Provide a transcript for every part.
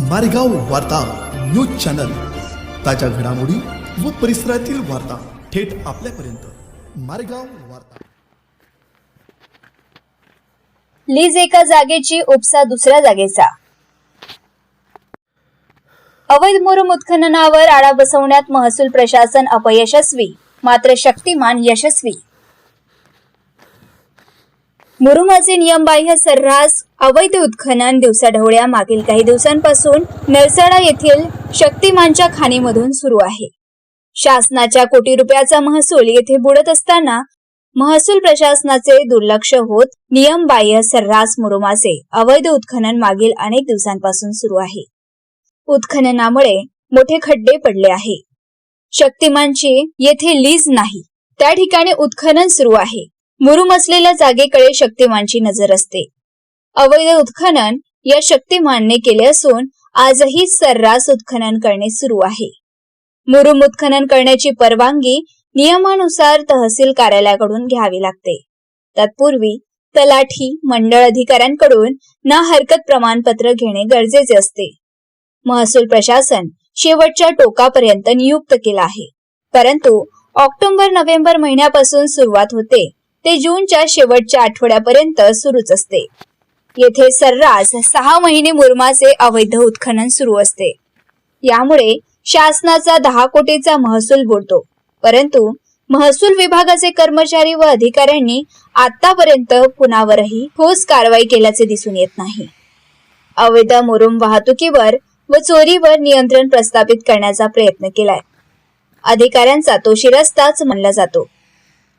मारेगाव वार्ता news channel. ताज्या घडामोडी व परिसरातील वार्ता थेट आपल्यापर्यंत. मारेगाव वार्ता. लीज एका जागेची उपसा दुसऱ्या जागेचा. अवैध मुरुम उत्खननावर आळा बसवण्यात महसूल प्रशासन अपयशस्वी मात्र शक्तिमान यशस्वी. मुरुमाचे नियमबाह्य सर्रास अवैध उत्खनन दिवसाढवळ्या मागील काही दिवसांपासून नरसाडा येथील शक्तिमानच्या खाणीमधून सुरू आहे. शासनाच्या कोटी रुपयाचा महसूल येथे बुडत असताना महसूल प्रशासनाचे दुर्लक्ष होत नियमबाह्य सर्रास मुरुमाचे अवैध उत्खनन मागील अनेक दिवसांपासून सुरू आहे. उत्खननामुळे मोठे खड्डे पडले आहे. शक्तिमानची येथे लीज नाही. त्या ठिकाणी उत्खनन सुरू आहे. मुरुम असलेल्या जागेकडे शक्तिमानची नजर असते. अवैध उत्खनन या शक्तिमानने केले असून आजही सर्रास उत्खनन करणे सुरू आहे. मुरुम उत्खनन करण्याची परवानगी नियमानुसार तहसील कार्यालयाकडून घ्यावी लागते. तत्पूर्वी तलाठी मंडळ अधिकाऱ्यांकडून ना हरकत प्रमाणपत्र घेणे गरजेचे असते. महसूल प्रशासन शेवटच्या टोकापर्यंत नियुक्त केला आहे. परंतु ऑक्टोबर नोव्हेंबर महिन्यापासून सुरुवात होते. ते जूनच्या शेवटच्या आठवड्यापर्यंत सुरूच असते. येथे सर्रास सहा महिने मुरमाचे अवैध उत्खनन सुरू असते. यामुळे शासनाचा दहा कोटीचा महसूल बुडतो. परंतु महसूल विभागाचे कर्मचारी व अधिकाऱ्यांनी आतापर्यंत कुणावरही ठोस कारवाई केल्याचे दिसून येत नाही. अवैध मुरुम वाहतुकीवर व चोरीवर नियंत्रण प्रस्थापित करण्याचा प्रयत्न केलाय. अधिकाऱ्यांचा तो शिरस्ताच म्हणला जातो.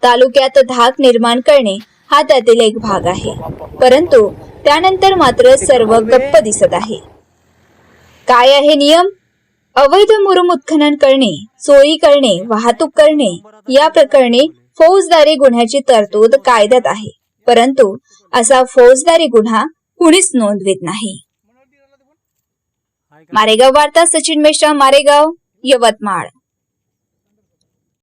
तालुक्यात धाक निर्माण करणे हा त्यातील एक भाग आहे. परंतु त्यानंतर मात्र सर्व गप्प दिसत आहे. काय आहे नियम? अवैध मुरुम उत्खनन करणे चोरी करणे वाहतूक करणे या प्रकरणी फौजदारी गुन्ह्याची तरतूद कायद्यात आहे. परंतु असा फौजदारी गुन्हा कुणीच नोंदवित नाही. मारेगाव वार्ता सचिन मिश्रा मारेगाव यवतमाळ.